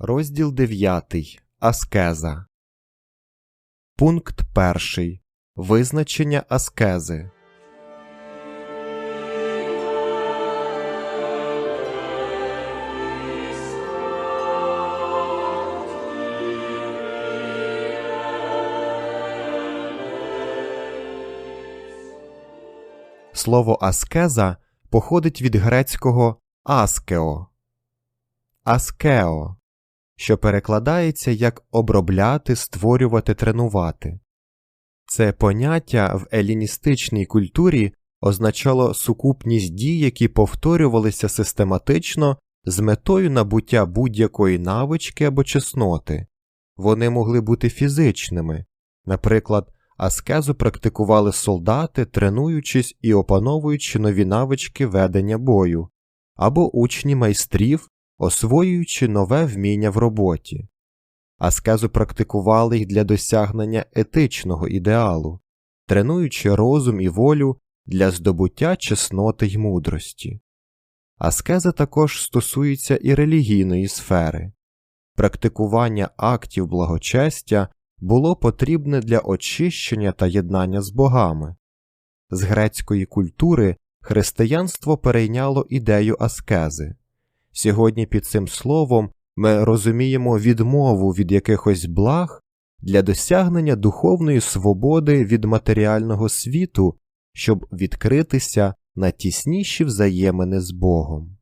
Розділ 9. Аскеза. Пункт 1. Визначення аскези. Слово аскеза походить від грецького аскео. Аскео що перекладається як обробляти, створювати, тренувати. Це поняття в еліністичній культурі означало сукупність дій, які повторювалися систематично з метою набуття будь-якої навички або чесноти. Вони могли бути фізичними, наприклад, аскезу практикували солдати, тренуючись і опановуючи нові навички ведення бою, або учні майстрів, освоюючи нове вміння в роботі. Аскезу практикували й для досягнення етичного ідеалу, тренуючи розум і волю для здобуття чесноти й мудрості. Аскеза також стосується і релігійної сфери. Практикування актів благочестя було потрібне для очищення та єднання з богами. З грецької культури християнство перейняло ідею аскези. Сьогодні під цим словом ми розуміємо відмову від якихось благ для досягнення духовної свободи від матеріального світу, щоб відкритися на тісніші взаємини з Богом.